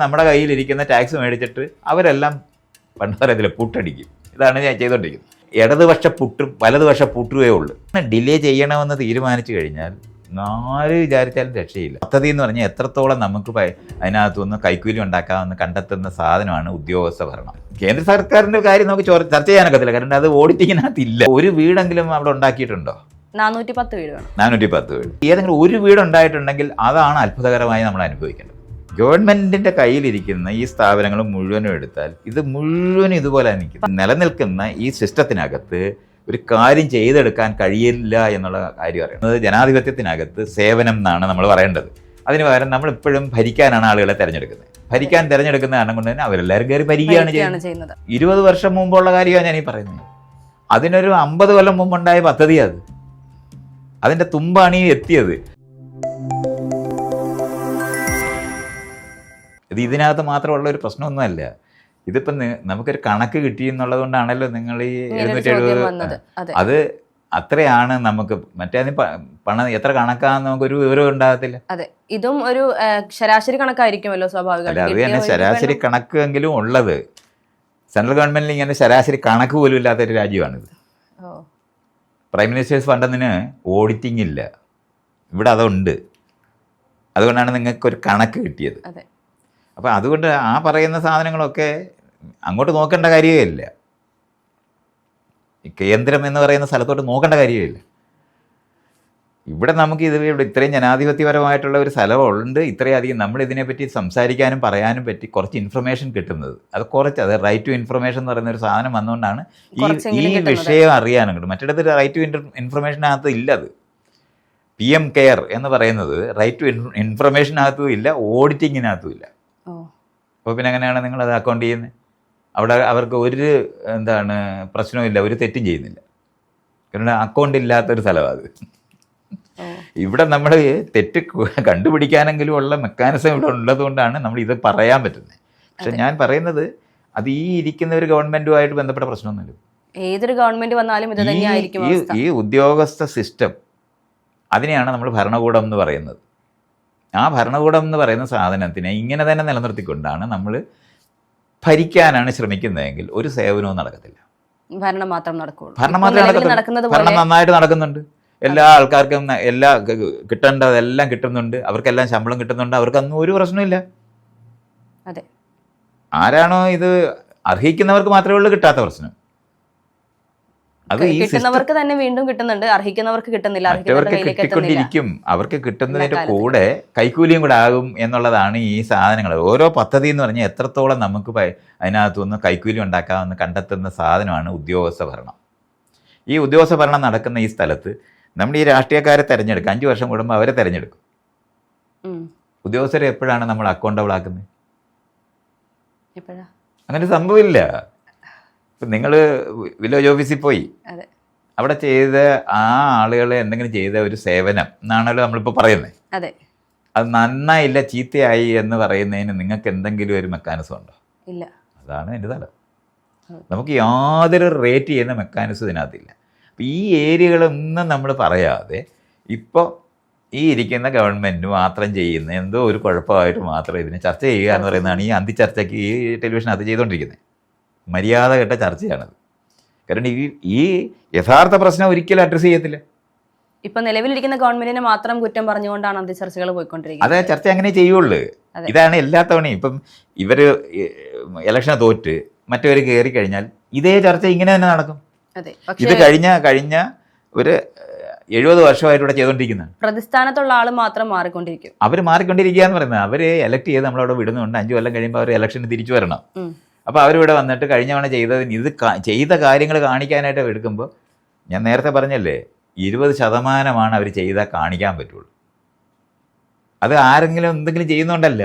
നമ്മുടെ കയ്യിലിരിക്കുന്ന ടാക്സ് മേടിച്ചിട്ട് അവരെല്ലാം പണ്ട് പറയത്തില്ല പുട്ടടിക്കും. ഇതാണ് ഞാൻ ചെയ്തുകൊണ്ടിരിക്കുന്നത് ഇടതുപക്ഷ പുട്ടും വലതുപക്ഷ പുട്ടുകയേ ഉള്ളൂ. ഡിലേ ചെയ്യണമെന്ന് തീരുമാനിച്ചു കഴിഞ്ഞാൽ നാല് വിചാരിച്ചാലും രക്ഷയില്ല. പദ്ധതി എന്ന് പറഞ്ഞാൽ എത്രത്തോളം നമുക്ക് അതിനകത്തുനിന്ന് കൈക്കൂലി ഉണ്ടാക്കാമെന്ന് കണ്ടെത്തുന്ന സാധനമാണ് ഉദ്യോഗസ്ഥ ഭരണം. കേന്ദ്ര സർക്കാരിന്റെ കാര്യം നമുക്ക് ചർച്ച ചെയ്യാനൊക്കത്തില്ല കാരണം അത് ഓഡിറ്റിങ്ങിനകത്ത് ഇല്ല ഒരു വീടെങ്കിലും അവിടെ ഉണ്ടാക്കിയിട്ടുണ്ടോ? നാനൂറ്റി പത്ത് വീട് നാനൂറ്റി പത്ത് വീട്. ഏതെങ്കിലും ഒരു വീട് ഉണ്ടായിട്ടുണ്ടെങ്കിൽ അതാണ് അത്ഭുതകരമായി നമ്മൾ അനുഭവിക്കേണ്ടത്. ഗവൺമെന്റിന്റെ കയ്യിലിരിക്കുന്ന ഈ സ്ഥാപനങ്ങൾ മുഴുവനും എടുത്താൽ ഇത് മുഴുവൻ ഇതുപോലെ നിൽക്കും. നിലനിൽക്കുന്ന ഈ സിസ്റ്റത്തിനകത്ത് ഒരു കാര്യം ചെയ്തെടുക്കാൻ കഴിയില്ല എന്നുള്ള കാര്യം അറിയുന്നത് ജനാധിപത്യത്തിനകത്ത് സേവനം എന്നാണ് നമ്മൾ പറയേണ്ടത്. അതിന് പകരം നമ്മൾ ഇപ്പോഴും ഭരിക്കാനാണ് ആളുകളെ തിരഞ്ഞെടുക്കുന്നത്. ഭരിക്കാൻ തിരഞ്ഞെടുക്കുന്ന കാരണം കൊണ്ട് തന്നെ അവരെല്ലാവരും കയറി ഭരിക്കുകയാണ് ചെയ്യുന്നത്. ഇരുപത് വർഷം മുമ്പുള്ള കാര്യമാണ് ഞാൻ ഈ പറയുന്നത്. അതിനൊരു അമ്പത് കൊല്ലം മുമ്പുണ്ടായ പദ്ധതി അത്. അതിന്റെ തുമ്പാണ് ഈ എത്തിയത്. ഇത് ഇതിനകത്ത് മാത്രമുള്ള ഒരു പ്രശ്നമൊന്നുമല്ല. ഇതിപ്പം നമുക്കൊരു കണക്ക് കിട്ടി എന്നുള്ളത് കൊണ്ടാണല്ലോ നിങ്ങൾ ഈ ഒരു എഴുന്നൂറ്റി എഴുപത് അതെ. അത് അത്രയാണ് നമുക്ക് മറ്റേ പണം എത്ര കണക്കാന്ന് നമുക്ക് ഒരു വിവരം ഉണ്ടാകത്തില്ല. അതെ. ഇതും ഒരു ശരാശരി കണക്കായിരിക്കുമല്ലോ സ്വാഭാവികമായിട്ട് അത് തന്നെ ശരാശരി. കണക്ക് എങ്കിലും ഉള്ളത്. സെൻട്രൽ ഗവൺമെന്റിൽ ഇങ്ങനെ ശരാശരി കണക്ക് പോലും ഇല്ലാത്തൊരു രാജ്യമാണിത്. ഓ, പ്രൈം മിനിസ്റ്റേഴ്സ് ഫണ്ടെന്നിന് ഓഡിറ്റിംഗ് ഇല്ല. ഇവിടെ അതുണ്ട്. അതുകൊണ്ടാണ് നിങ്ങൾക്ക് ഒരു കണക്ക് കിട്ടിയത്. അതെ. അപ്പോൾ അതുകൊണ്ട് ആ പറയുന്ന സാധനങ്ങളൊക്കെ അങ്ങോട്ട് നോക്കേണ്ട കാര്യമേ ഇല്ല കേന്ദ്രം എന്ന് പറയുന്ന സ്ഥലത്തോട്ട് നോക്കേണ്ട കാര്യമേ ഇല്ല ഇവിടെ നമുക്ക് ഇത് ഇവിടെ ഇത്രയും ജനാധിപത്യപരമായിട്ടുള്ള ഒരു സ്ഥലമുണ്ട്. ഇത്രയധികം നമ്മൾ ഇതിനെപ്പറ്റി സംസാരിക്കാനും പറയാനും പറ്റി കുറച്ച് ഇൻഫർമേഷൻ കിട്ടുന്നത്. അത് കുറച്ച് അത് റൈറ്റ് ടു ഇൻഫർമേഷൻ എന്ന് പറയുന്ന ഒരു സാധനം വന്നുകൊണ്ടാണ് ഈ ഈ വിഷയം അറിയാനും കിട്ടും മറ്റിടത്ത് റൈറ്റ് ടു ഇൻഫർമേഷനകത്ത് ഇല്ലത് പി എം കെയർ എന്ന് പറയുന്നത് റൈറ്റ് ടു ഇൻഫർമേഷനകത്തും ഇല്ല ഓഡിറ്റിങ്ങിനകത്തും ഇല്ല. അപ്പോൾ പിന്നെ എങ്ങനെയാണ് നിങ്ങൾ അത് അക്കൗണ്ട് ചെയ്യുന്നത് അവിടെ അവർക്ക് ഒരു എന്താണ് പ്രശ്നവും ഇല്ല ഒരു തെറ്റും ചെയ്യുന്നില്ല. കാരണം അക്കൗണ്ട് ഇല്ലാത്തൊരു സ്ഥലമാണ് അത്. ഇവിടെ നമ്മൾ തെറ്റ് കണ്ടുപിടിക്കാനെങ്കിലും ഉള്ള മെക്കാനിസം ഇവിടെ ഉള്ളതുകൊണ്ടാണ് നമ്മൾ ഇത് പറയാൻ പറ്റുന്നത് പക്ഷെ ഞാൻ പറയുന്നത് അത് ഈ ഇരിക്കുന്ന ഒരു ഗവൺമെന്റുമായിട്ട് ബന്ധപ്പെട്ട പ്രശ്നമൊന്നുമില്ല. ഏതൊരു ഗവൺമെന്റ് വന്നാലും ഇത് തന്നെയായിരിക്കും ഈ ഉദ്യോഗസ്ഥ സിസ്റ്റം അതിനെയാണ് നമ്മൾ ഭരണകൂടം എന്ന് പറയുന്നത്. ആ ഭരണകൂടം എന്ന് പറയുന്ന സാധനത്തിനെ ഇങ്ങനെ തന്നെ നിലനിർത്തിക്കൊണ്ടാണ് നമ്മൾ ഭരിക്കാനാണ് ശ്രമിക്കുന്നതെങ്കിൽ ഒരു സേവനവും നടക്കത്തില്ല. ഭരണം മാത്രം നടക്കുള്ളൂ. ഭരണം മാത്രം മാത്രമേ നടക്കത്തുള്ളൂ. ഭരണം നന്നായിട്ട് നടക്കുന്നുണ്ട്. എല്ലാ ആൾക്കാർക്കും എല്ലാ കിട്ടേണ്ടതെല്ലാം കിട്ടുന്നുണ്ട്. അവർക്കെല്ലാം ശമ്പളം കിട്ടുന്നുണ്ട്. അവർക്കൊന്നും ഒരു പ്രശ്നമില്ല അതെ. ആരാണോ ഇത് അർഹിക്കുന്നവർക്ക് മാത്രമേ ഉള്ളൂ കിട്ടാത്ത പ്രശ്നം. അത് കിട്ടുന്നവർക്ക് തന്നെ വീണ്ടും കിട്ടുന്നുണ്ട് അർഹിക്കുന്നവർക്ക് കിട്ടുന്നില്ല അവർക്ക് കിട്ടിക്കൊണ്ടിരിക്കും അവർക്ക് കിട്ടുന്നതിന്റെ കൂടെ കൈക്കൂലിയും കൂടെ ആകും എന്നുള്ളതാണ് ഈ സാധനങ്ങൾ. ഓരോ പദ്ധതി എന്ന് പറഞ്ഞാൽ എത്രത്തോളം നമുക്ക് അതിനകത്തുനിന്ന് കൈക്കൂലി ഉണ്ടാക്കാമെന്ന് കണ്ടെത്തുന്ന സാധനമാണ് ഉദ്യോഗസ്ഥ ഭരണം. ഈ ഉദ്യോഗസ്ഥ ഭരണം നടക്കുന്ന ഈ സ്ഥലത്ത് നമ്മുടെ ഈ രാഷ്ട്രീയക്കാരെ തിരഞ്ഞെടുക്കും അഞ്ച് വർഷം കൂടുമ്പോൾ അവരെ തിരഞ്ഞെടുക്കും. ഉദ്യോഗസ്ഥരെ എപ്പോഴാണ് നമ്മൾ അക്കൗണ്ടബിൾ ആക്കുന്നത്? അങ്ങനെ സംഭവമില്ല. നിങ്ങൾ വില്ലേജ് ഓഫീസിൽ പോയി. അവിടെ ചെയ്ത ആ ആളുകളെ എന്തെങ്കിലും ചെയ്ത ഒരു സേവനം എന്നാണല്ലോ നമ്മളിപ്പോൾ പറയുന്നത് അതെ. അത് നന്നായില്ല ചീത്തയായി എന്ന് പറയുന്നതിന് നിങ്ങൾക്ക് എന്തെങ്കിലും ഒരു മെക്കാനിസം ഉണ്ടോ? ഇല്ല. അതാണ് എന്റെ തല. നമുക്ക് യാതൊരു റേറ്റ് ചെയ്യുന്ന മെക്കാനിസം ഇതിനകത്തില്ല. അപ്പോൾ ഈ ഏരിയകളൊന്നും നമ്മൾ പറയാതെ ഇപ്പോൾ ഈ ഇരിക്കുന്ന ഗവൺമെന്റ് മാത്രം ചെയ്യുന്ന എന്തോ ഒരു കുഴപ്പമായിട്ട് മാത്രം ഇതിനെ ചർച്ച ചെയ്യുക എന്ന് പറയുന്നതാണ് ഈ അന്തി ചർച്ചയ്ക്ക് ഈ ടെലിവിഷൻ അത് ചെയ്തുകൊണ്ടിരിക്കുന്നത് മര്യാദ കെട്ട ചർച്ചയാണത്. കാരണം ഈ ഈ യഥാർത്ഥ പ്രശ്നം ഒരിക്കലും അഡ്രസ്സ് ചെയ്യത്തില്ല. ഇപ്പൊ നിലവിലിരിക്കുന്ന ഗവൺമെന്റിനെ മാത്രം കുറ്റം പറഞ്ഞുകൊണ്ടാണ് അത് ചർച്ചകൾ പോയിക്കൊണ്ടിരിക്കുന്നത്. അതെ ചർച്ച അങ്ങനെ ചെയ്യുള്ളൂ. ഇതാണ് എല്ലാ തവണയും ഇപ്പം ഇവർ ഇലക്ഷനെ തോറ്റ് മറ്റവർ കയറി കഴിഞ്ഞാൽ ഇതേ ചർച്ച ഇങ്ങനെ തന്നെ നടക്കും. ഇത് കഴിഞ്ഞ കഴിഞ്ഞ ഒരു എഴുപത് വർഷമായിട്ട് ഇവിടെ ചെയ്തുകൊണ്ടിരിക്കുന്നതാണ് പ്രതിസ്ഥാനത്തുള്ള ആൾ മാത്രം മാറിക്കൊണ്ടിരിക്കും. അവർ മാറിക്കൊണ്ടിരിക്കുക എന്ന് പറയുന്നത്. അവരെ എലക്ട് ചെയ്ത് നമ്മളവിടെ വിടുന്നുണ്ട്. അഞ്ചു കൊല്ലം കഴിയുമ്പോൾ അവർ ഇലക്ഷന് തിരിച്ചു വരണം. അപ്പോൾ അവരിവിടെ വന്നിട്ട് കഴിഞ്ഞ തവണ ചെയ്തതിന് ഇത് ചെയ്ത കാര്യങ്ങൾ കാണിക്കാനായിട്ട് എടുക്കുമ്പോൾ ഞാൻ നേരത്തെ പറഞ്ഞല്ലേ ഇരുപത് ശതമാനമാണ് അവർ ചെയ്താൽ കാണിക്കാൻ പറ്റുള്ളൂ. അത് ആരെങ്കിലും എന്തെങ്കിലും ചെയ്യുന്നുണ്ടല്ല.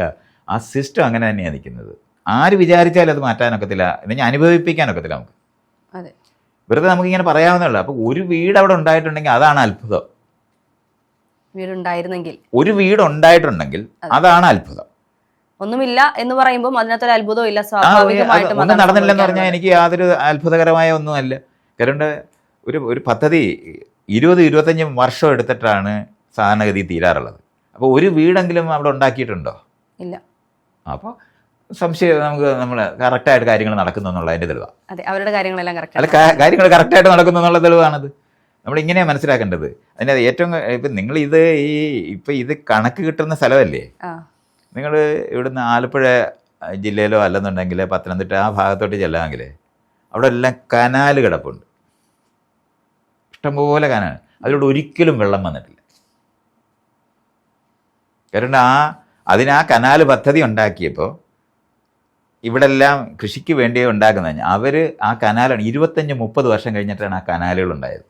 ആ സിസ്റ്റം അങ്ങനെ തന്നെയാണ് നിൽക്കുന്നത്. ആര് വിചാരിച്ചാലും അത് മാറ്റാനൊക്കത്തില്ല. എന്ന് അനുഭവിപ്പിക്കാനൊക്കത്തില്ല നമുക്ക്. അതെ. വെറുതെ നമുക്കിങ്ങനെ പറയാവുന്നുള്ളൂ അപ്പോൾ ഒരു വീട് അവിടെ ഉണ്ടായിട്ടുണ്ടെങ്കിൽ അതാണ് അത്ഭുതം. വീടുണ്ടായിരുന്നെങ്കിൽ. ഒരു വീട് ഉണ്ടായിട്ടുണ്ടെങ്കിൽ അതാണ് അത്ഭുതം. ഒന്നുമില്ല എന്ന് പറയുമ്പോൾ അതിനകത്തൊരു അത്ഭുതവും ഇല്ല സ്വാഭാവികമായിട്ടും ഒന്നും നടന്നില്ലെന്ന് പറഞ്ഞാൽ എനിക്ക് യാതൊരു അത്ഭുതകരമായ ഒന്നുമല്ല. കാരണം ഒരു ഒരു പദ്ധതി ഇരുപത് ഇരുപത്തഞ്ച് വർഷം എടുത്തിട്ടാണ് സാധാരണഗതി തീരാറുള്ളത്. അപ്പോൾ ഒരു വീടെങ്കിലും അവിടെ ഉണ്ടാക്കിയിട്ടുണ്ടോ? ഇല്ല. അപ്പോൾ സംശയം നമുക്ക് നമ്മൾ കറക്റ്റായിട്ട് കാര്യങ്ങൾ നടക്കുന്നു എന്നുള്ള എന്നുള്ളതിന്റെ തെളിവാണ് അതെ അവരുടെ കാര്യങ്ങളെല്ലാം കറക്റ്റ് അല്ല കാര്യങ്ങൾ കറക്റ്റായിട്ട് നടക്കുന്നു എന്നുള്ള തെളിവാണത്. നമ്മൾ ഇങ്ങനെയാണ് മനസ്സിലാക്കേണ്ടത്. അതിന്റെ ഏറ്റവും ഇപ്പം നിങ്ങൾ ഇത് ഈ ഇപ്പം ഇത് കണക്ക് കിട്ടുന്ന സ്ഥലമല്ലേ? നിങ്ങൾ ഇവിടുന്ന് ആലപ്പുഴ ജില്ലയിലോ അല്ലെന്നുണ്ടെങ്കിൽ പത്തനംതിട്ട ആ ഭാഗത്തോട്ട് ചെല്ലാമെങ്കിൽ അവിടെ എല്ലാം കനാൽ കിടപ്പുണ്ട്. ഇഷ്ടംപോലെ കനാൽ അതിലൂടെ ഒരിക്കലും വെള്ളം വന്നിട്ടില്ല. കാരണം ആ അതിന് ആ കനാല് പദ്ധതി ഉണ്ടാക്കിയപ്പോൾ ഇവിടെ എല്ലാം കൃഷിക്ക് വേണ്ടിയേ ഉണ്ടാക്കുന്നത് അവർ ആ കനാലാണ് ഇരുപത്തഞ്ച് മുപ്പത് വർഷം കഴിഞ്ഞിട്ടാണ് ആ കനാലുകൾ ഉണ്ടായത്.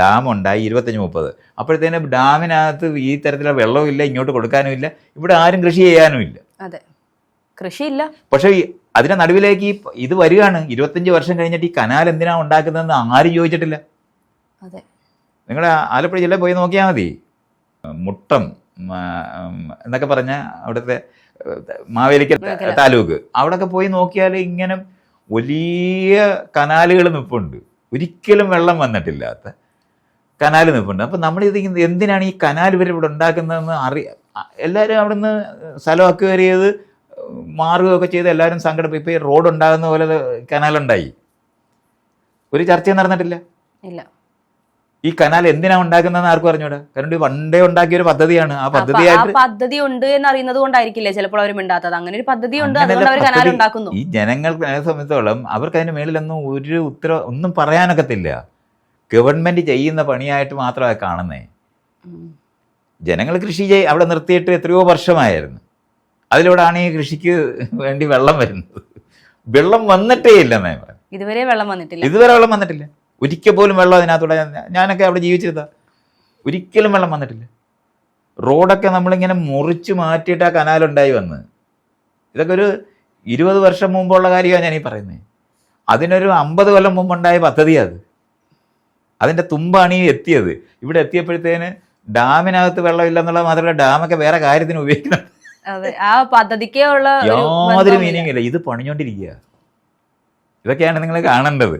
ഡാം ഉണ്ടായി ഇരുപത്തഞ്ച് മുപ്പത്. അപ്പോഴത്തേനും ഡാമിനകത്ത് ഈ തരത്തിലുള്ള വെള്ളവും ഇല്ല ഇങ്ങോട്ട് കൊടുക്കാനും ഇല്ല. ഇവിടെ ആരും കൃഷി ചെയ്യാനും ഇല്ല. അതെ. കൃഷിയില്ല. പക്ഷേ അതിന്റെ നടുവിലേക്ക് ഈ ഇത് വരികയാണ്. ഇരുപത്തഞ്ച് വർഷം കഴിഞ്ഞിട്ട് ഈ കനാൽ എന്തിനാ ഉണ്ടാക്കുന്നതെന്ന് ആരും ചോദിച്ചിട്ടില്ല. അതെ. നിങ്ങൾ ആലപ്പുഴ ജില്ല പോയി നോക്കിയാൽ മതി. മുട്ടം എന്നൊക്കെ പറഞ്ഞ അവിടുത്തെ മാവേലിക്കൽ. താലൂക്ക്. അവിടെയൊക്കെ പോയി നോക്കിയാൽ ഇങ്ങനെ വലിയ കനാലുകൾ നിൽപ്പുണ്ട് ഒരിക്കലും വെള്ളം വന്നിട്ടില്ലാത്ത കനാൽ നിൽപ്പുണ്ട്. അപ്പം നമ്മളിത് എന്തിനാണ് ഈ കനാൽ ഇവർ ഇവിടെ ഉണ്ടാക്കുന്നതെന്ന് അറി എല്ലാവരും അവിടുന്ന് സ്ഥലമൊക്കെ കയറിയത് മാറുകയൊക്കെ ചെയ്ത് എല്ലാവരും സങ്കടം. ഇപ്പോൾ ഈ റോഡ് ഉണ്ടാകുന്ന പോലെ കനാലുണ്ടായി. ഒരു ചർച്ചയും നടന്നിട്ടില്ല. ഇല്ല. ഈ കനാൽ എന്തിനാ ഉണ്ടാക്കുന്നതെന്ന് ആർക്കും അറിഞ്ഞൂടാ. കാരണം പണ്ടേ ഉണ്ടാക്കിയ ഒരു പദ്ധതിയാണ്. ആ പദ്ധതി പദ്ധതി ഉണ്ട് എന്ന് അറിയുന്നത് കൊണ്ടായിരിക്കില്ലേ ചിലപ്പോൾ അവർ മിണ്ടാത്തത്? അങ്ങനെ ഒരു പദ്ധതി ഉണ്ട് അതുകൊണ്ട് അവർ കനാൽ ഉണ്ടാക്കുന്നു. ഈ ജനങ്ങൾ സംബന്ധിച്ചോളം അവർക്ക് അതിന് മേളിലൊന്നും ഒരു ഉത്തരവ് ഒന്നും പറയാനൊക്കത്തില്ല. ഗവൺമെന്റ് ചെയ്യുന്ന പണിയായിട്ട് മാത്രമേ കാണുന്നേ. ജനങ്ങൾ കൃഷി ചെയ് അവിടെ നിർത്തിയിട്ട് എത്രയോ വർഷമായിരുന്നു. അതിലൂടെയാണ് ഈ കൃഷിക്ക് വേണ്ടി വെള്ളം വരുന്നത്. വെള്ളം വന്നിട്ടേ ഇല്ല മേമ ഇതുവരെ വെള്ളം വന്നിട്ടില്ല. ഇതുവരെ വെള്ളം വന്നിട്ടില്ല. ഒരിക്കൽ പോലും വെള്ളം അതിനകത്തൂടെ ഞാനൊക്കെ അവിടെ ജീവിച്ചതാ ഒരിക്കലും വെള്ളം വന്നിട്ടില്ല. റോഡൊക്കെ നമ്മളിങ്ങനെ മുറിച്ച് മാറ്റിയിട്ട് ആ കനാലുണ്ടായി വന്ന്. ഇതൊക്കെ ഒരു ഇരുപത് വർഷം മുമ്പുള്ള കാര്യമാണ് ഞാൻ ഈ പറയുന്നത്. അതിനൊരു അമ്പത് കൊല്ലം മുമ്പുണ്ടായ പദ്ധതിയാണ് അത്. അതിന്റെ തുമ്പാണ് ഈ എത്തിയത്. ഇവിടെ എത്തിയപ്പോഴത്തേന് ഡാമിനകത്ത് വെള്ളമില്ല എന്നുള്ളത് മാത്രമല്ല ഡാമൊക്കെ വേറെ കാര്യത്തിന് ഉപയോഗിക്കണം ആ പദ്ധതിക്കേ ഉള്ള യാതൊരു. മീനിങ് ഇല്ല. ഇത് പണിഞ്ഞോണ്ടിരിക്കുക. ഇതൊക്കെയാണ് നിങ്ങൾ കാണേണ്ടത്.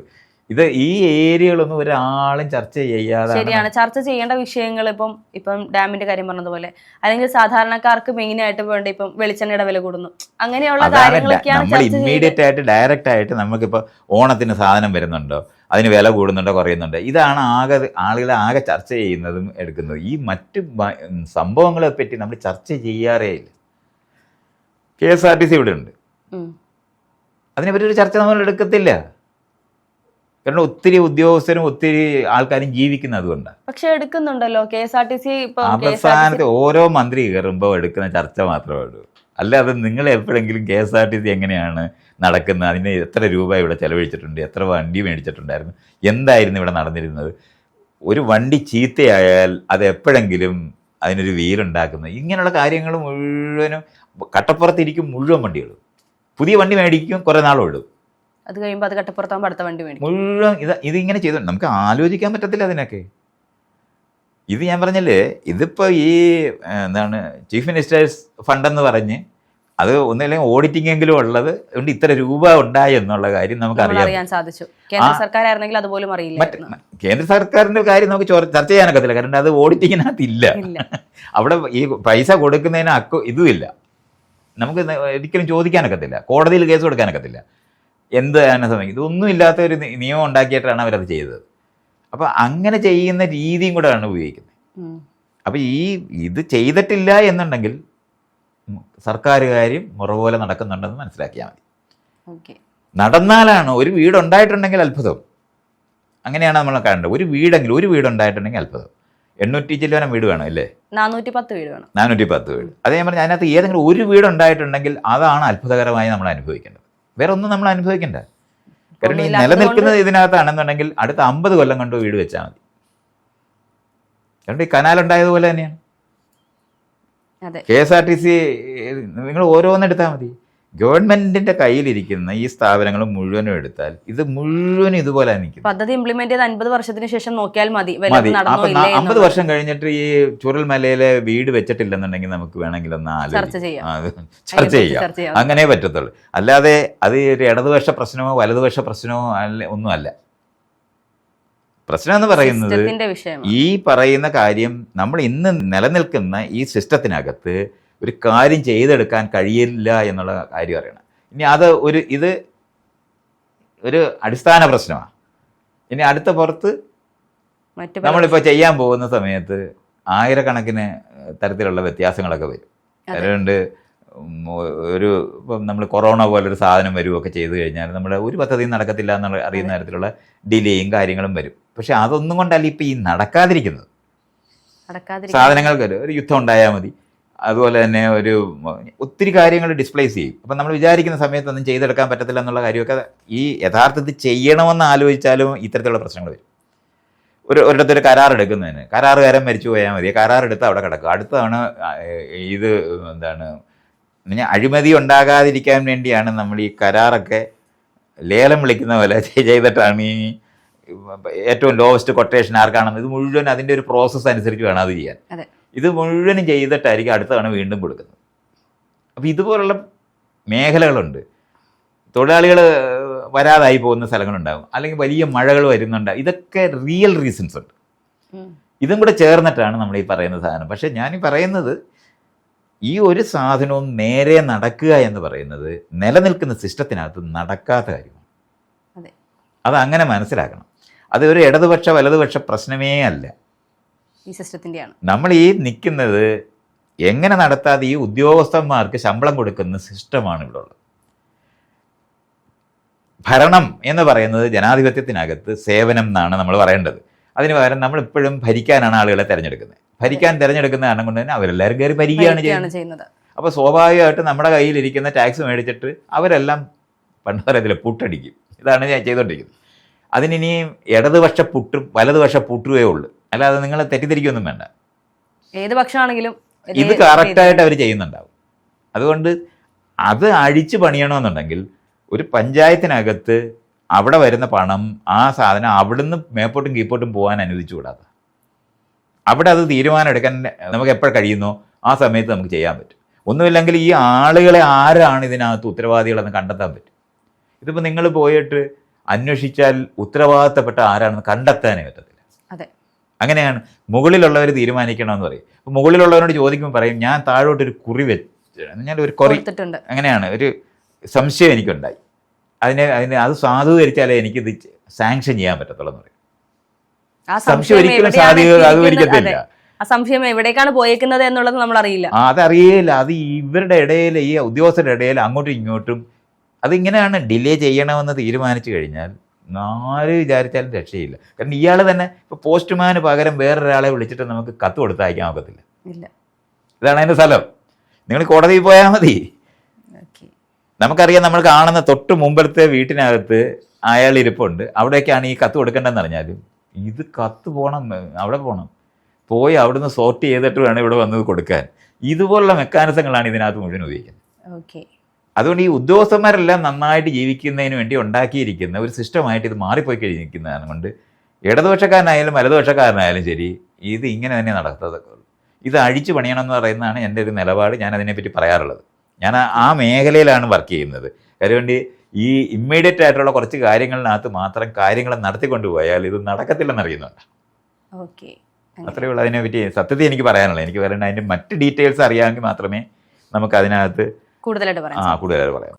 ഇത് ഈ ഏരിയകളൊന്നും ഒരാളും ചർച്ച ചെയ്യാതെ ശരിയാണ്. ചർച്ച ചെയ്യേണ്ട വിഷയങ്ങൾ ഇപ്പം ഇപ്പം ഡാമിന്റെ കാര്യം പറഞ്ഞതുപോലെ അല്ലെങ്കിൽ സാധാരണക്കാർക്ക് മെയിൻ ആയിട്ട് വേണ്ട ഇപ്പം വെളിച്ചെണ്ണയുടെ വില കൂടുന്നു. അങ്ങനെയുള്ള കാര്യങ്ങളൊക്കെയാണ് നമ്മൾ ഇമ്മീഡിയറ്റ് ആയിട്ട് ഡയറക്റ്റ് ആയിട്ട് നമുക്കിപ്പോൾ ഓണത്തിന് സാധനം വരുന്നുണ്ടോ? അതിന് വില കൂടുന്നുണ്ടോ കുറയുന്നുണ്ടോ? ഇതാണ് ആകെ ആളുകളെ ആകെ ചർച്ച ചെയ്യുന്നതും എടുക്കുന്നതും. ഈ മറ്റ് സംഭവങ്ങളെ പറ്റി നമ്മൾ ചർച്ച ചെയ്യാറേ ഇല്ല. K S R T C ഇവിടെ ഉണ്ട്. അതിനെപ്പറ്റി ഒരു ചർച്ച നമ്മൾ എടുക്കത്തില്ല. കാരണം ഒത്തിരി ഉദ്യോഗസ്ഥരും ഒത്തിരി ആൾക്കാരും ജീവിക്കുന്നത് അതുകൊണ്ടാണ് പക്ഷെ എടുക്കുന്നുണ്ടല്ലോ K S R T C അവസാനത്തെ ഓരോ മന്ത്രി കയറുമ്പോൾ എടുക്കുന്ന ചർച്ച മാത്രമേ ഉള്ളൂ. അല്ലാതെ നിങ്ങൾ എപ്പോഴെങ്കിലും K S R T C എങ്ങനെയാണ് നടക്കുന്നത്? അതിന് എത്ര രൂപ ഇവിടെ ചെലവഴിച്ചിട്ടുണ്ട്? എത്ര വണ്ടി മേടിച്ചിട്ടുണ്ടായിരുന്നു? എന്തായിരുന്നു ഇവിടെ നടന്നിരുന്നത്? ഒരു വണ്ടി ചീത്തയായാൽ അത് എപ്പോഴെങ്കിലും അതിനൊരു വീലുണ്ടാക്കുന്നത് ഇങ്ങനെയുള്ള കാര്യങ്ങൾ മുഴുവനും കട്ടപ്പുറത്തിരിക്കും മുഴുവൻ വണ്ടികളും. പുതിയ വണ്ടി മേടിക്കും കുറേ നാളും നാളുള്ളൂ അത് കഴിയുമ്പോൾ അത് കട്ടപ്പുറത്താകുമ്പോൾ അടുത്ത വണ്ടി മേടിക്കും. മുഴുവൻ ഇത് ഇതിങ്ങനെ ചെയ്തു നമുക്ക് ആലോചിക്കാൻ പറ്റത്തില്ല അതിനൊക്കെ. ഇത് ഞാൻ പറഞ്ഞല്ലേ ഇതിപ്പോൾ ഈ എന്താണ് ചീഫ് മിനിസ്റ്റേഴ്സ് ഫണ്ടെന്ന് പറഞ്ഞ് അത് ഒന്നില്ലെങ്കിൽ ഓഡിറ്റിംഗ് എങ്കിലും ഉള്ളത് കൊണ്ട് ഇത്ര രൂപ ഉണ്ടായി എന്നുള്ള കാര്യം നമുക്ക് അറിയാൻ സാധിച്ചു. കേന്ദ്ര സർക്കാരായിരുന്നെങ്കിൽ അതുപോലും അറിയില്ല കേന്ദ്ര സർക്കാരിന്റെ കാര്യം നമുക്ക് ചർച്ച ചെയ്യാനൊക്കത്തില്ല. കാരണം അത് ഓഡിറ്റിങ്ങിനകത്ത് ഇല്ല. ഇല്ല അവിടെ ഈ പൈസ കൊടുക്കുന്നതിന് അക്കു ഇതുമില്ല നമുക്ക് ഒരിക്കലും ചോദിക്കാനൊക്കത്തില്ല. കോടതിയിൽ കേസ് കൊടുക്കാനൊക്കത്തില്ല. എന്ത് അതിനെ സമയം ഇതൊന്നും ഇല്ലാത്ത ഒരു നിയമം ഉണ്ടാക്കിയിട്ടാണ് അവരത് ചെയ്തത്. അപ്പോൾ അങ്ങനെ ചെയ്യുന്ന രീതിയും കൂടെയാണ് ഉപയോഗിക്കുന്നത്. അപ്പൊ അപ്പോൾ ഈ ഇത് ചെയ്തിട്ടില്ല എന്നുണ്ടെങ്കിൽ സർക്കാരുകാരും സർക്കാർ കാര്യം മുറ പോലെ നടക്കുന്നുണ്ടെന്ന് മനസ്സിലാക്കിയാൽ മതി. നടന്നാലാണ് ഒരു വീട് ഉണ്ടായിട്ടുണ്ടെങ്കിൽ അത്ഭുതം. അങ്ങനെയാണ് നമ്മൾ കാണേണ്ടത്. ഒരു വീടെങ്കിലും ഒരു വീട് ഉണ്ടായിട്ടുണ്ടെങ്കിൽ അത്ഭുതം. എണ്ണൂറ്റി ചില്ലുവനം വീട് വേണം അല്ലേ? നാനൂറ്റി പത്ത് വീട് വേണം. നാനൂറ്റി പത്ത് വീട്. അതേ ഞാൻ പറഞ്ഞ അതിനകത്ത് ഏതെങ്കിലും ഒരു വീട് ഉണ്ടായിട്ടുണ്ടെങ്കിൽ അതാണ് അത്ഭുതകരമായി നമ്മൾ അനുഭവിക്കേണ്ടത്. വേറെ ഒന്നും നമ്മൾ അനുഭവിക്കണ്ട. കാരണം ഈ നിലനിൽക്കുന്നത് ഇതിനകത്താണെന്നുണ്ടെങ്കിൽ അടുത്ത അമ്പത് കൊല്ലം കൊണ്ട് വീട് വെച്ചാൽ മതി. കാരണം ഈ കനാൽ ഉണ്ടായതുപോലെ തന്നെയാണ്. K S R T C നിങ്ങൾ ഓരോന്നെടുത്താൽ മതി. ഗവൺമെന്റിന്റെ കയ്യിലിരിക്കുന്ന ഈ സ്ഥാപനങ്ങൾ മുഴുവനും എടുത്താൽ ഇത് മുഴുവൻ ഇതുപോലെ നിൽക്കും പദ്ധതി ഇംപ്ലിമെന്റ് ചെയ്ത് അൻപത് വർഷത്തിന് ശേഷം നോക്കിയാൽ മതി. മതി. അമ്പത് വർഷം കഴിഞ്ഞിട്ട് ഈ ചുരൽ മലയിലെ വീട് വെച്ചിട്ടില്ലെന്നുണ്ടെങ്കിൽ നമുക്ക് വേണമെങ്കിൽ ഒന്ന് ചർച്ച ചെയ്യാം. ചർച്ച ചെയ്യാം. അങ്ങനെ പറ്റത്തുള്ളൂ. അല്ലാതെ അത് ഒരു ഇടതുപക്ഷ പ്രശ്നമോ വലതുപക്ഷ പ്രശ്നമോ അല്ല ഒന്നുമല്ല. പ്രശ്നം എന്ന് പറയുന്നത് ഈ പറയുന്ന കാര്യം നമ്മൾ ഇന്ന് നിലനിൽക്കുന്ന ഈ സിസ്റ്റത്തിനകത്ത് ഒരു കാര്യം ചെയ്തെടുക്കാൻ കഴിയില്ല എന്നുള്ള കാര്യം അറിയണം. ഇനി അത് ഒരു ഇത് ഒരു അടിസ്ഥാന പ്രശ്നമാണ് ഇനി അടുത്ത പുറത്ത് നമ്മളിപ്പോൾ ചെയ്യാൻ പോകുന്ന സമയത്ത് ആയിരക്കണക്കിന് തരത്തിലുള്ള വ്യത്യാസങ്ങളൊക്കെ വരും. അതുകൊണ്ട് ഒരു ഇപ്പം നമ്മൾ കൊറോണ പോലൊരു സാധനം വരുമൊക്കെ ചെയ്തു കഴിഞ്ഞാൽ നമ്മുടെ ഒരു പദ്ധതിയും നടക്കത്തില്ല എന്നുള്ള അറിയുന്ന തരത്തിലുള്ള ഡിലേയും കാര്യങ്ങളും വരും. പക്ഷെ അതൊന്നും കൊണ്ടല്ല ഇപ്പം ഈ നടക്കാതിരിക്കുന്നത്. സാധനങ്ങൾക്ക് ഒരു യുദ്ധം ഉണ്ടായാൽ മതി. അതുപോലെ തന്നെ ഒരു ഒത്തിരി കാര്യങ്ങൾ ഡിസ്പ്ലേസ് ചെയ്യും. അപ്പം നമ്മൾ വിചാരിക്കുന്ന സമയത്തൊന്നും ചെയ്തെടുക്കാൻ പറ്റത്തില്ല എന്നുള്ള കാര്യമൊക്കെ ഈ യഥാർത്ഥത്തിൽ ചെയ്യണമെന്ന് ആലോചിച്ചാലും ഇത്തരത്തിലുള്ള പ്രശ്നങ്ങൾ വരും. ഒരു ഒരിടത്തൊരു കരാർ എടുക്കുന്നതിന്. കരാറുകാരൻ മരിച്ചു പോയാൽ മതി. കരാറെടുത്ത് അവിടെ കിടക്കും. അടുത്താണ് ഇത് എന്താണ് പിന്നെ അഴിമതി ഉണ്ടാകാതിരിക്കാൻ വേണ്ടിയാണ് നമ്മൾ ഈ കരാറൊക്കെ ലേലം വിളിക്കുന്ന പോലെ ചെയ്തിട്ടാണ് ഈ ഏറ്റവും ലോവസ്റ്റ് കൊട്ടേഷൻ ആർക്കാണെന്ന്. ഇത് മുഴുവൻ അതിന്റെ ഒരു പ്രോസസ്സ് അനുസരിച്ച് വേണം അത് ചെയ്യാൻ. ഇത് മുഴുവനും ചെയ്തിട്ടായിരിക്കും അടുത്ത തവണ വീണ്ടും കൊടുക്കുന്നത്. അപ്പോൾ ഇതുപോലുള്ള മേഖലകളുണ്ട്. തൊഴിലാളികൾ വരാതായി പോകുന്ന സ്ഥലങ്ങളുണ്ടാകും അല്ലെങ്കിൽ വലിയ മഴകൾ വരുന്നുണ്ടാകും ഇതൊക്കെ റിയൽ റീസൺസ് ഉണ്ട്. ഇതും കൂടെ ചേർന്നിട്ടാണ് നമ്മൾ ഈ പറയുന്ന സാധനം. പക്ഷെ ഞാൻ ഈ പറയുന്നത് ഈ ഒരു സാധനവും നേരെ നടക്കുക എന്ന് പറയുന്നത് നിലനിൽക്കുന്ന സിസ്റ്റത്തിനകത്ത് നടക്കാത്ത കാര്യമാണ്. അത്. അങ്ങനെ മനസ്സിലാക്കണം. അത് ഒരു ഇടതുപക്ഷ വലതുപക്ഷ പ്രശ്നമേ അല്ല. ഈ സിസ്റ്റത്തിന്റെയാണ് നമ്മൾ ഈ നിൽക്കുന്നത് എങ്ങനെ നടത്താതെ ഈ ഉദ്യോഗസ്ഥന്മാർക്ക് ശമ്പളം കൊടുക്കുന്ന സിസ്റ്റമാണ് ഇവിടെ ഉള്ളത്. ഭരണം എന്ന് പറയുന്നത് ജനാധിപത്യത്തിനകത്ത് സേവനം എന്നാണ് നമ്മൾ പറയേണ്ടത്. അതിന് പകരം നമ്മൾ ഇപ്പോഴും ഭരിക്കാനാണ് ആളുകളെ തിരഞ്ഞെടുക്കുന്നത്. ഭരിക്കാൻ തിരഞ്ഞെടുക്കുന്ന കാരണം കൊണ്ട് തന്നെ അവരെല്ലാവരും കയറി ഭരിക്കുകയാണ് ചെയ്യുന്നത്. അപ്പോൾ സ്വാഭാവികമായിട്ട് നമ്മുടെ കയ്യിലിരിക്കുന്ന ടാക്സ് മേടിച്ചിട്ട് അവരെല്ലാം പണ്ട് പറയത്തില്ല പുട്ടടിക്കും. ഇതാണ് ഞാൻ ചെയ്തുകൊണ്ടിരിക്കുന്നത് അതിനിനിയും ഇടതുപക്ഷ പുട്ടും വലതുപക്ഷ പുട്ടുവേ ഉള്ളൂ. അല്ലാതെ നിങ്ങൾ തെറ്റിദ്ധരിക്കൊന്നും വേണ്ട. ഏത് പക്ഷമാണെങ്കിലും ഇത് കറക്റ്റായിട്ട് അവർ ചെയ്യുന്നുണ്ടാവും. അതുകൊണ്ട് അത് അഴിച്ചു പണിയണമെന്നുണ്ടെങ്കിൽ ഒരു പഞ്ചായത്തിനകത്ത് അവിടെ വരുന്ന പണം ആ സാധനം അവിടുന്ന് മേപ്പോട്ടും കീപ്പോട്ടും പോകാൻ അനുവദിച്ചുകൂടാതെ അവിടെ അത് തീരുമാനം എടുക്കാൻ നമുക്ക് എപ്പോൾ കഴിയുന്നോ ആ സമയത്ത് നമുക്ക് ചെയ്യാൻ പറ്റും. ഒന്നുമില്ലെങ്കിൽ ഈ ആളുകളെ ആരാണ് ഇതിനകത്ത് ഉത്തരവാദികളെന്ന് കണ്ടെത്താൻ പറ്റും. ഇതിപ്പോൾ നിങ്ങൾ പോയിട്ട് അന്വേഷിച്ചാൽ ഉത്തരവാദിത്തപ്പെട്ട ആരാണെന്ന് കണ്ടെത്താനേ പറ്റത്തില്ല. അതെ. അങ്ങനെയാണ് മുകളിലുള്ളവർ തീരുമാനിക്കണമെന്ന് പറയും. അപ്പോൾ മുകളിലുള്ളവരോട് ചോദിക്കുമ്പോൾ പറയും ഞാൻ താഴോട്ട് ഒരു കുറി വെച്ച് ഞാൻ ഒരു കൊറി അങ്ങനെയാണ്. ഒരു സംശയം എനിക്കുണ്ടായി. അതിനെ അതിന് അത് സാധൂകരിച്ചാലേ എനിക്കിത് സാങ്ഷൻ ചെയ്യാൻ പറ്റത്തുള്ളൂ എന്ന് പറയും. സംശയം ഒരിക്കലും സാധൂകരിക്കത്തില്ല. ആ സംശയം എവിടേക്കാണ് പോയേക്കുന്നത് എന്നുള്ളത് നമ്മൾ അറിയില്ല അത് അതറിയില്ല അത് ഇവരുടെ ഇടയിൽ ഈ ഉദ്യോഗസ്ഥരുടെ ഇടയിൽ അങ്ങോട്ടും ഇങ്ങോട്ടും അതിങ്ങനെയാണ് ഡിലേ ചെയ്യണമെന്ന് തീരുമാനിച്ചു കഴിഞ്ഞാൽ ആര് വിചാരിച്ചാലും രക്ഷയില്ല. കാരണം ഇയാൾ തന്നെ ഇപ്പോൾ പോസ്റ്റ്മാന് പകരം വേറൊരാളെ വിളിച്ചിട്ട് നമുക്ക് കത്ത് കൊടുത്തയക്കാൻ ഒക്കത്തില്ല. ഇല്ല. ഇതാണ് അതിന്റെ സ്ഥലം. നിങ്ങൾ കോടതിയിൽ പോയാൽ മതി. നമുക്കറിയാം നമ്മൾ കാണുന്ന തൊട്ട് മുമ്പത്തെ വീട്ടിനകത്ത് അയാൾ ഇരിപ്പുണ്ട്. അവിടേക്കാണ് ഈ കത്ത് കൊടുക്കേണ്ടതെന്ന് അറിഞ്ഞാലും ഇത് കത്ത് പോകണം അവിടെ പോകണം പോയി അവിടുന്ന് സോർട്ട് ചെയ്തിട്ട് വേണം ഇവിടെ വന്നത് കൊടുക്കാൻ. ഇതുപോലുള്ള മെക്കാനിസങ്ങളാണ് ഇതിനകത്ത് മുഴുവൻ ഉപയോഗിക്കുന്നത്. ഓക്കെ. അതുകൊണ്ട് ഈ ഉദ്യോഗസ്ഥന്മാരെല്ലാം നന്നായിട്ട് ജീവിക്കുന്നതിന് വേണ്ടി ഉണ്ടാക്കിയിരിക്കുന്ന ഒരു സിസ്റ്റമായിട്ട് ഇത് മാറിപ്പോയി കഴിഞ്ഞിരിക്കുന്നതാണ് കൊണ്ട് ഇടതുപക്ഷക്കാരനായാലും വലതുപക്ഷക്കാരനായാലും ശരി ഇത് ഇങ്ങനെ തന്നെ നടക്കത്തതൊക്കെ ഉള്ളൂ ഇത് അഴിച്ചു പണിയണം എന്ന് പറയുന്നതാണ് എന്റെ ഒരു നിലപാട്. ഞാൻ അതിനെപ്പറ്റി പറയാറുള്ളത്. ഞാൻ ആ- മേഖലയിലാണ് വർക്ക് ചെയ്യുന്നത്. അതുകൊണ്ട് ഈ ഇമ്മീഡിയറ്റ് ആയിട്ടുള്ള കുറച്ച് കാര്യങ്ങളിനകത്ത് മാത്രം കാര്യങ്ങൾ നടത്തിക്കൊണ്ടുപോയാൽ ഇത് നടക്കത്തില്ലെന്നറിയുന്നുണ്ട് ഓക്കെ. അത്രയേ ഉള്ളൂ അതിനെപ്പറ്റി സത്യത്തിൽ എനിക്ക് പറയാനുള്ളൂ എനിക്ക് പറയേണ്ട അതിന്റെ മറ്റ് ഡീറ്റെയിൽസ് അറിയാമെങ്കിൽ മാത്രമേ നമുക്ക് അതിനകത്ത് കൂടുതലായിട്ട് പറയാം. ആ കൂടുതൽ പറയാം.